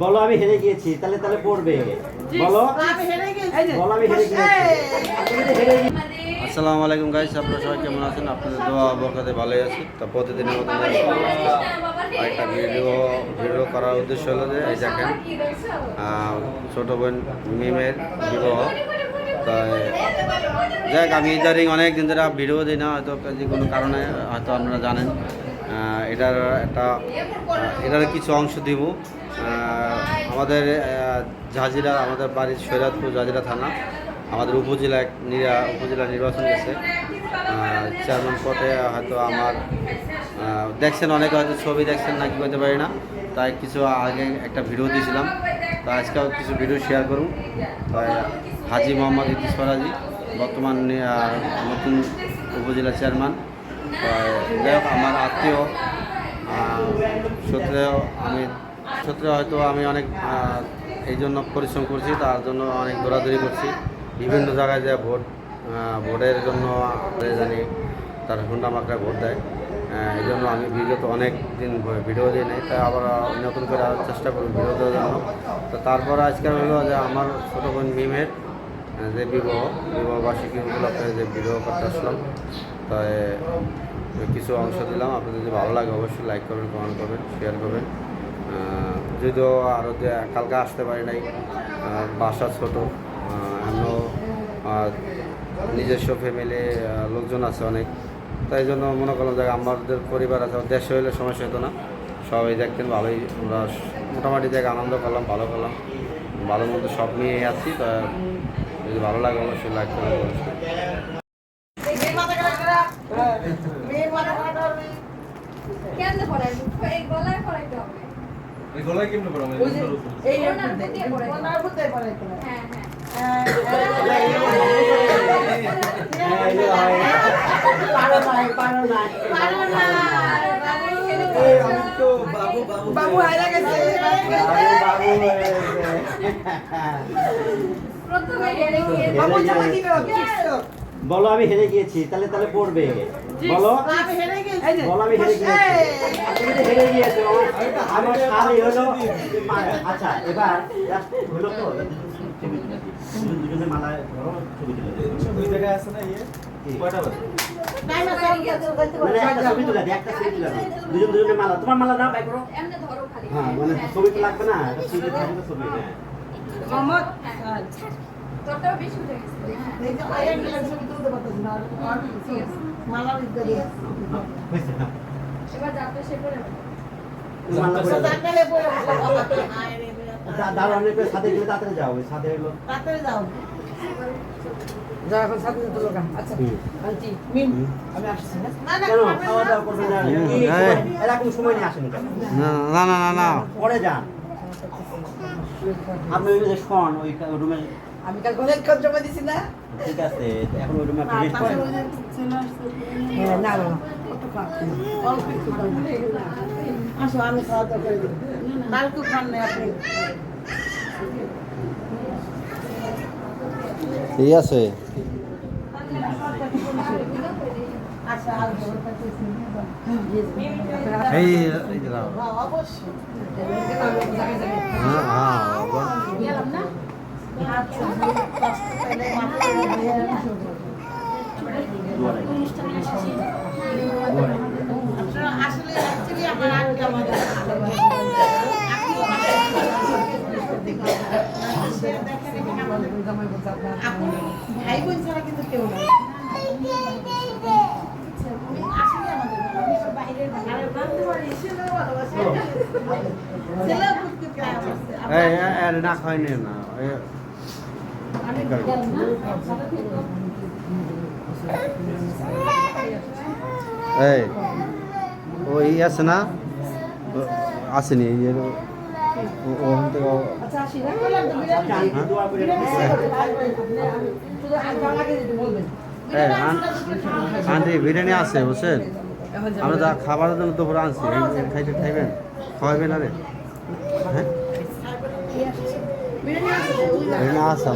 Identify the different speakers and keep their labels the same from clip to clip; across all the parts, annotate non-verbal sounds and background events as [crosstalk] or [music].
Speaker 1: বলো, আমি হেরে গিয়েছি। তাহলে তাহলে পড়বে। বলো। বলো, আমি হেরে গিয়েছি।
Speaker 2: আসসালামু আলাইকুম গাইস আপনারা সবাই কেমন আছেন? আপনাদের দোয়া বরকাতে ভালোই আছি। তো প্রতিদিনের মতো একটা ভিডিও ভিডিও করার উদ্দেশ্য হলো যে, এই দেখেন ছোট বোন মিমের বিবাহ। তাই যাক, আমি ইদারিং অনেক দিন ধরে ভিডিও দিই না, হয়তো যে কোনো কারণে, হয়তো আপনারা জানেন। এটার একটা এটার কিছু অংশ দিব। আমাদের জাজিরা, আমাদের বাড়ির সৈরাতপুর জাজিরা থানা, আমাদের উপজেলা উপজেলা নির্বাচন গেছে। চেয়ারম্যান পদে হয়তো আমার দেখছেন অনেকে হয়তো ছবি দেখছেন না কি করতে পারি না, তাই কিছু আগে একটা ভিডিও দিয়েছিলাম। তো আজকেও কিছু ভিডিও শেয়ার করুন। তাই হাজি মোহাম্মদ ইদ্দিস ফরাজি বর্তমান নতুন উপজেলা চেয়ারম্যান। যাই হোক আমার আত্মীয় আহ, সূত্রেও আমি সূত্রে হয়তো আমি অনেক এই জন্য পরিশ্রম করছি তার জন্য অনেক দৌড়াদৌড়ি করছি। বিভিন্ন জায়গায় যে ভোট ভোটের জন্য জানি তার হুন্ডা মাকড়ায় ভোট দেয়। এই জন্য আমি বিগত অনেক দিন ভিডিও দিই নাই তাই আবার নতুন করে চেষ্টা করি ভিডিও দেওয়ার জন্য। তো তারপর আজকে হলো যে আমার ছোটো বোন মিমের যে বিবাহ বিবাহ বার্ষিকী উপলক্ষে যে ভিডিও করতে আসলাম, তাই কিছু অংশ দিলাম। আপনাদের যদি ভালো লাগে অবশ্যই লাইক করবেন কমেন্ট করবেন শেয়ার করবেন। যদিও আরও কালকে আসতে পারি নাই বাসা ছোট অন্য নিজস্ব ফ্যামিলি লোকজন আছে অনেক। তাই জন্য মনে করলাম যে আমাদের পরিবার আছে, দেশে হইলে সমস্যা হতো না। সবাই দেখতেন ভালোই, আমরা মোটামুটি দেখে আনন্দ করলাম, ভালো করলাম। ভালো মন্দ সব নিয়ে আছি, তা যদি ভালো লাগে অবশ্যই লাইক
Speaker 3: হ্যাঁ হ্যাঁ।
Speaker 4: না বাবু বাবু কিছু [laughs]
Speaker 1: বলো আমি হেরে গিয়েছি তাহলে তাহলে পড়বে। বলো।
Speaker 4: আমি হেরে গেছি
Speaker 1: বলো আমি হেরে গিয়েছি। হেরে গিয়েছো। আমার হলো আচ্ছা এবার হলো তো দুজনে মালা ধরো ছবি তুলে
Speaker 5: দুই। জায়গায় আছে না ইয়ে?
Speaker 4: না
Speaker 1: দুজন দুজনে মালা তোমার মালা দাও বাই করো।
Speaker 3: এমনি ধরো খালি।
Speaker 1: হ্যাঁ মানে ছবি তো লাগবে না ছবি ছবি হ্যাঁ।
Speaker 4: মোহাম্মদ
Speaker 3: তোরটাও বেশি উঠে গেছে। হ্যাঁ
Speaker 4: এই যে আয়ান গেলেন ছবি তুলতে পারতেছি না আর মালা
Speaker 3: এবার করে
Speaker 4: না না না
Speaker 1: না। পরে যান। আপনি ওই যে শোন ওই রুমে
Speaker 4: আমি কাল অনেক খরচ জমা দিছি না।
Speaker 1: ঠিক আছে এখন ওই রুমে করেন।
Speaker 4: হ্যাঁ না না অল্প একটু আসো আমি খাওয়া দাওয়া করে দিই। আর খান না আপনি।
Speaker 2: ঠিক আছে।
Speaker 4: আচ্ছা আর
Speaker 2: এই
Speaker 4: আসলে অ্যাকচুয়ালি আমার আগে আমাদের আপনি ভাই বোন ছাড়া কিন্তু কেউ নাই আসলে আমাদের বাইরের ছেলেও ভালোবাসে ছেলেও বুঝতে চায় আমার
Speaker 2: এই এ- এ না? খাইনি না এই আছে না আসেনি ওখান
Speaker 4: তো বিরিয়ানি
Speaker 2: আছে, বুঝছেন? আমরা খাবারের জন্য দুপুরে আনছি খাইতে খাইবেন? খাওয়াবেন আরে হ্যাঁ
Speaker 4: বিরিয়ানি আছে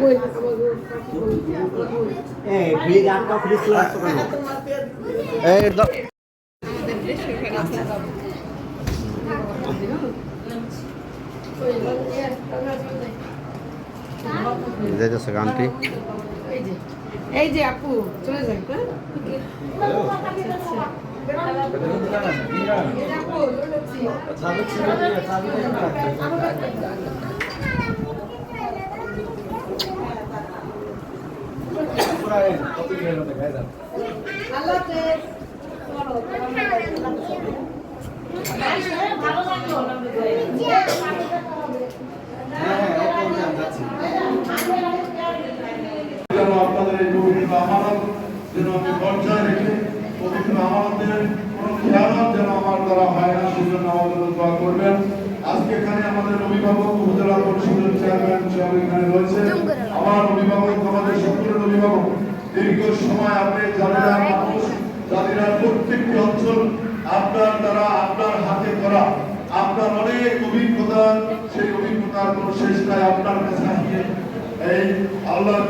Speaker 4: ওই
Speaker 2: বিরিয়ানি আছে আমরা
Speaker 1: এই
Speaker 4: যে আপু চলে হ্যাঁ? হাফেজ ভালো লাগল
Speaker 6: যেন আপনাদের এই পবিত্র আমানত যেন আমি রেখে পবিত্র আমানতের কোনো খেয়ালত যেন আমার দ্বারা হয় না, সেজন্য আমাদের দোয়া করবেন। আজকে এখানে আমাদের অভিভাবক উপজেলা পরিষদের চেয়ারম্যান সাহেব এখানে রয়েছে। আমার অভিভাবক, আমাদের সকলের অভিভাবক, দীর্ঘ সময় আপনি মানুষ প্রত্যেকটি অঞ্চল আপনার দ্বারা, আপনার হাতে করা আপনার অনেক অভিজ্ঞতা, সেই অভিজ্ঞতার কোনো শেষ নাই আপনার কাছে এই আল্লাহর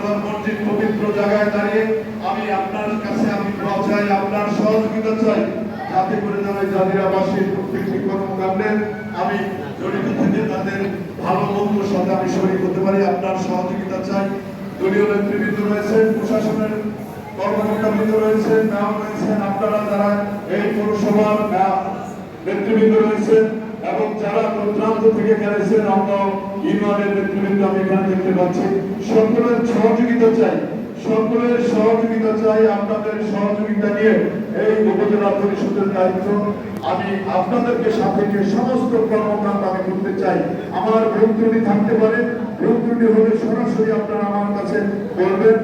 Speaker 6: পবিত্র জায়গায় দাঁড়িয়ে আমি আপনার কাছে আমি দোয়া চাই, আপনার সহযোগিতা চাই, যাতে করে যেন এই জাজিরাবাসীর প্রত্যেকটি কর্মকাণ্ডে আমি জড়িত থেকে তাদের ভালো মন্দ সাথে আমি শরীর হতে পারি, আপনার সহযোগিতা চাই। দলীয় নেতৃবৃন্দ রয়েছেন, প্রশাসনের কর্মকর্তাবৃন্দ রয়েছেন নাম রয়েছেন, আপনারা যারা এই পৌরসভার নেতৃবৃন্দ রয়েছেন এবং যারা প্রান্ত থেকে গেছেন আমরা ইউনিয়নের নেতৃবৃন্দ আমি এখানে দেখতে পাচ্ছি। সকলের সহযোগিতা চাই। সকলের সহযোগিতা চাই, আপনাদের সহযোগিতা নিয়ে এই উপজেলা পরিষদের দায়িত্ব আমি আপনাদেরকে সাথে নিয়ে সমস্ত কর্মকাণ্ড আমি করতে চাই। আমার ভুল ত্রুটি থাকতে পারে, ভুল ত্রুটি হলে সরাসরি আপনারা আমার কাছে বলবেন।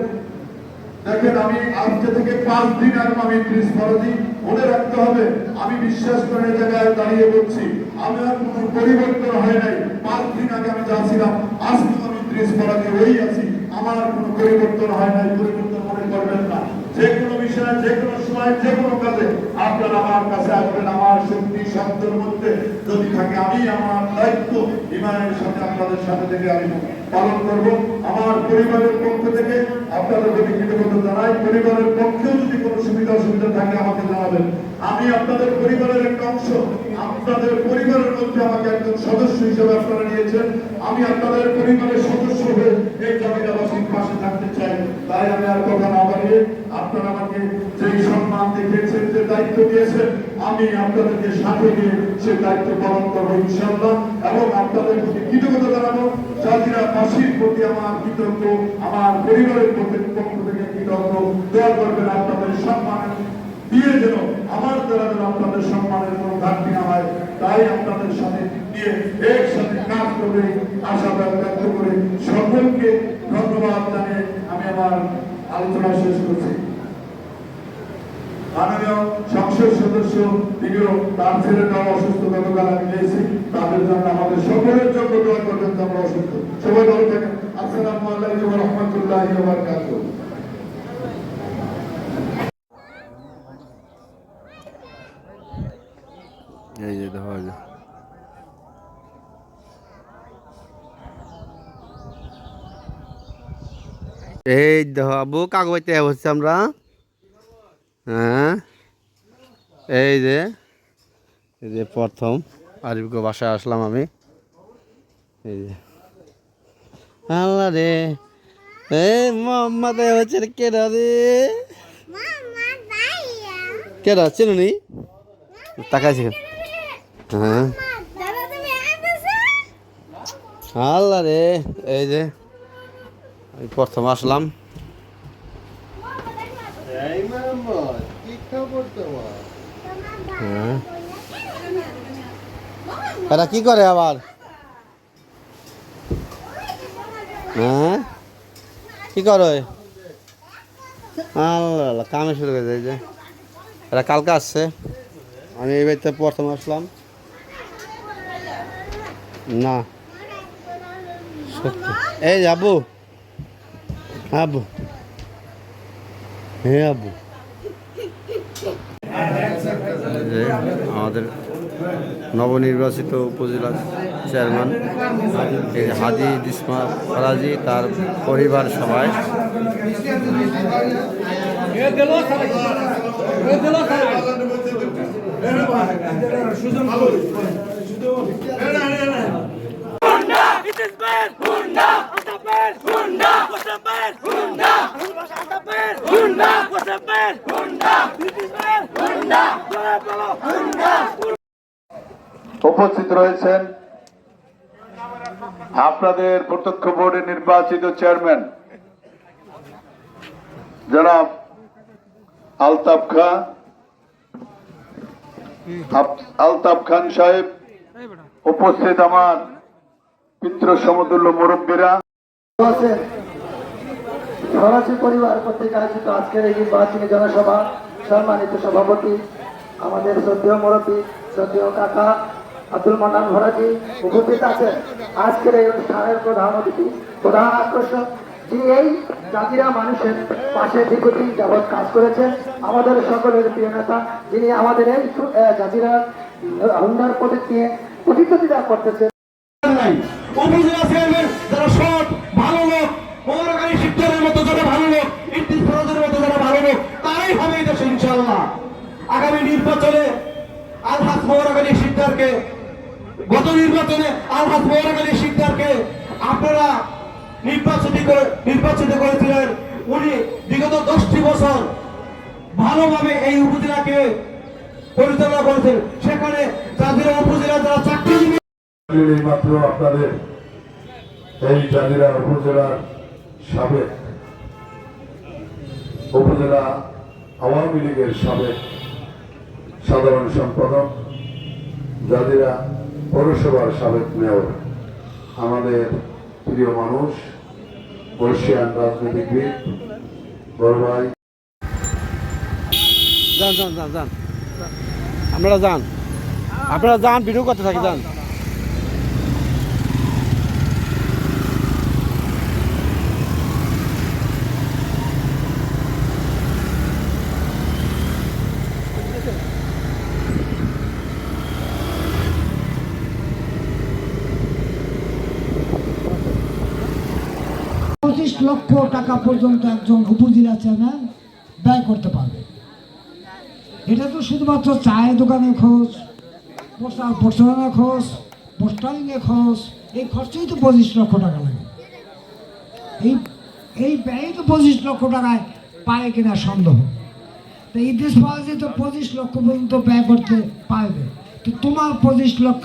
Speaker 6: দেখেন, আমি আজকে থেকে পাঁচ দিন আর আমি ত্রিশ ফরজি মনে রাখতে হবে। আমি বিশ্বাস করে জায়গায় দাঁড়িয়ে বলছি, আমার কোনো পরিবর্তন হয় নাই। পাঁচ দিন আগে আমি যা ছিলাম, আজকে আছি। আমার কাছে আসবেন, আমার শক্তি শব্দের মধ্যে। যদি থাকে, আমি আমার দায়িত্ব আপনাদের সাথে থেকে আমি পালন করব। আমার পরিবারের পক্ষ থেকে আপনাদের কৃতজ্ঞতা পরিবারের পক্ষেও যদি কোনো সুবিধা অসুবিধা থাকে আমাকে জানাবেন। আমি আপনাদের পরিবারের একটা অংশ। আপনাদের পরিবারের মধ্যে আমাকে একজন সদস্য হিসেবে আপনারা নিয়েছেন। আমি আপনাদের পরিবারের সদস্য হয়ে এই জমিদাবাসীর পাশে থাকতে চাই। তাই আমি আর কথা না বাড়িয়ে আপনারা আমাকে যেই সম্মান দেখিয়েছেন দায়িত্ব দিয়েছেন, আমি আপনাদেরকে সাথে নিয়ে সে দায়িত্ব পালন করব ইনশাল্লাহ এবং আপনাদের প্রতি কৃতজ্ঞতা জানাব জাতিরাবাসীর প্রতি আমার কৃতজ্ঞ, আমার পরিবারের প্রতি পক্ষ থেকে কৃতজ্ঞ। দোয়া করবেন আপনাদের সম্মান, দিয়ে যেন আমার দ্বারা যেন আপনাদের সম্মানের কোনো ঘাটতি না হয়, তাই আপনাদের সাথে নিয়ে একসাথে কাজ করবে আশা ব্যক্ত করে। সকলকে ধন্যবাদ জানিয়ে আমি আমার আলোচনা শেষ করছি। মাননীয় সদস্য তিনিও তার ছেলেটাও অসুস্থ, গতকাল আমি পেয়েছি তাদের জন্য আমাদের সকলের জন্য দোয়া করবেন আমরা অসুস্থ। সবাই ভালো থাকেন। আসসালামু আলাইকুম রহমতুল্লাহ বারকাতুহ।
Speaker 2: এই যে দেখো এই যে। এই দেখো, আবু হচ্ছে আমরা। হ্যাঁ? এই যে এই যে প্রথম আরিফকে বাসায় আসলাম আমি। এই যে। আল্লাহ রে, এই মোহাম্মদ হচ্ছে কেডা রে? কেডা, চিনুনি? তাকাইছে হ্যাঁ। আল্লাহ রে, এই যে, আমি প্রথম আসলাম। হ্যাঁ এরা কি করে আবার? হ্যাঁ? কি করে? আল্লাহ কামে শুরু করে দেয় যে। এরা কালকে আসছে। আমি এই বাড়িতে প্রথম আসলাম। না। সত্যি। এই যে আব্বু। আব্বু। হ্যাঁ আব্বু এই যে আমাদের নবনির্বাচিত উপজেলা চেয়ারম্যান এই হাজি দিসমা ফরাজি তার পরিবার সবাই।
Speaker 6: উপস্থিত রয়েছেন আপনাদের প্রত্যক্ষ বোর্ডে নির্বাচিত চেয়ারম্যান জনাব আলতাফ খা আলতাফ খান সাহেব উপস্থিত আমার পিত্র সমতুল্য মুরব্বীরা।
Speaker 7: আছেন। ফরাসি পরিবার কর্তৃক আয়োজিত আজকের এই নির্বাচনী জনসভা সম্মানিত সভাপতি, আমাদের শ্রদ্ধেয় মুরব্বী, শ্রদ্ধেয় কাকা আব্দুল মান্নান ফরাজি উপস্থিত আছেন। আজকের এই অনুষ্ঠানের প্রধান অতিথি, প্রধান আকর্ষণ যিনি এই জাতিরা মানুষের পাশে দীর্ঘদিন যাবৎ কাজ করেছেন, আমাদের সকলের প্রিয় নেতা, যিনি আমাদের এই জাতিরা হুন্ডার প্রতীক নিয়ে প্রতিদ্বন্দ্বিতা করতেছেন।
Speaker 8: নির্বাচনে আলহাস মৌরকালী শিকদারকে, গত নির্বাচনে আলহাস মৌরকালী শিকদারকে আপনারা নির্বাচিত করে নির্বাচিত করেছিলেন। উনি বিগত দশটি বছর ভালোভাবে এই উপজেলাকে পরিচালনা করেছেন। সেখানে যাদের উপজেলা যারা চাকরিজীবী
Speaker 6: মাত্র আপনাদের এই জাজিরা উপজেলার সাবেক উপজেলা আওয়ামী লীগের সাবেক সাধারণ সম্পাদক, জাজিরা পৌরসভার সাবেক মেয়র, আমাদের প্রিয় মানুষ, বর্ষিয়ান রাজনীতিবিদ বড়ভাই আমরা
Speaker 2: যান। আপনারা যান। আপনারা যান, ভিডিও করতে থাকি, যান
Speaker 9: পঁচিশ লক্ষ টাকা পর্যন্ত একজন উপজেলা চেয়ারম্যান ব্যয় করতে পারবে। এটা তো শুধুমাত্র চায়ের দোকানের খরচ পোস্টার প্রচারণার খরচ পোস্টারিংয়ের খরচ এই খরচেই তো পঁচিশ লক্ষ টাকা লাগে। এই এই ব্যয় তো পঁচিশ লক্ষ টাকায় পায় কিনা সন্দেহ। তো এই দেশ যে তো পঁচিশ লক্ষ পর্যন্ত ব্যয় করতে পারবে। তো তোমার পঁচিশ লক্ষ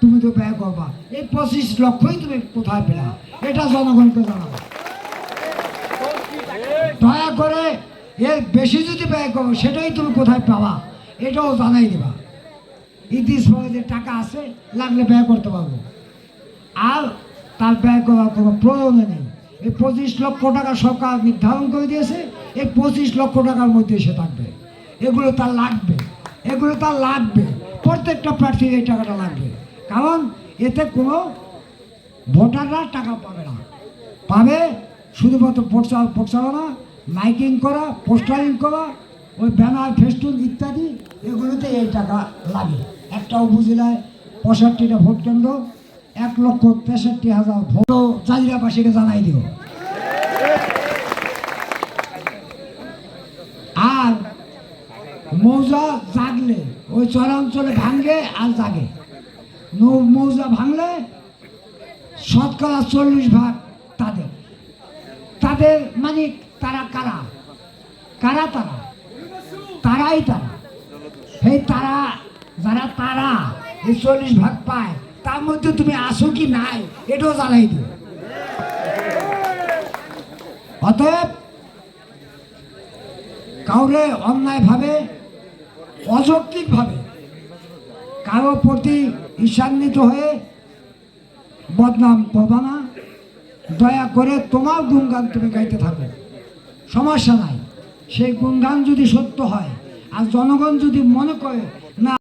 Speaker 9: তুমি তো ব্যয় করবা। এই পঁচিশ লক্ষই তুমি কোথায় পেলা? এটা জনগণকে জানাব দয়া করে এর বেশি যদি ব্যয় করো, সেটাই তুমি কোথায় পাবা? এটাও জানাই দেবা। ইতিস যে টাকা আছে, লাগলে ব্যয় করতে পারব। আর তার ব্যয় করার কোনো প্রয়োজন নেই। এই পঁচিশ লক্ষ টাকা সরকার নির্ধারণ করে দিয়েছে, এই পঁচিশ লক্ষ টাকার মধ্যে সে থাকবে। এগুলো তার লাগবে। এগুলো তার লাগবে। প্রত্যেকটা প্রার্থীর এই টাকাটা লাগবে। কারণ এতে কোনো ভোটাররা টাকা পাবে না। পাবে শুধুমাত্র প্রচার প্রচারণা, মাইকিং করা, পোস্টারিং করা, ওই ব্যানার, ফেস্টুন ইত্যাদি, এগুলোতে এই টাকা লাগে। একটা উপজেলায় পঁয়ষট্টিটা ভোট কেন্দ্র, এক লক্ষ তেষট্টি হাজার ভোট। জাজিরাবাসীকে জানাই দিও। আর মৌজা জাগলে, ওই চরাঞ্চলে ভাঙে আর জাগে। নৌ- মৌজা ভাঙলে শতকরা চল্লিশ ভাগ তাদের মানে তারা কারা? কারা তারা? তারাই তারা। সেই তারা, যারা তারা এই চল্লিশ ভাগ পায়, তার মধ্যে তুমি আসো কি নাই, এটাও জানাই দিও। অতএব, কাউরে অন্যায়ভাবে, অযৌক্তিকভাবে কারও প্রতি ঈশান্বিত হয়ে বদনাম করবা না। দয়া করে তোমার গুণগান তুমি গাইতে থাকো। সমস্যা নাই। সেই গুণগান যদি সত্য হয়, আর জনগণ যদি মনে করে, না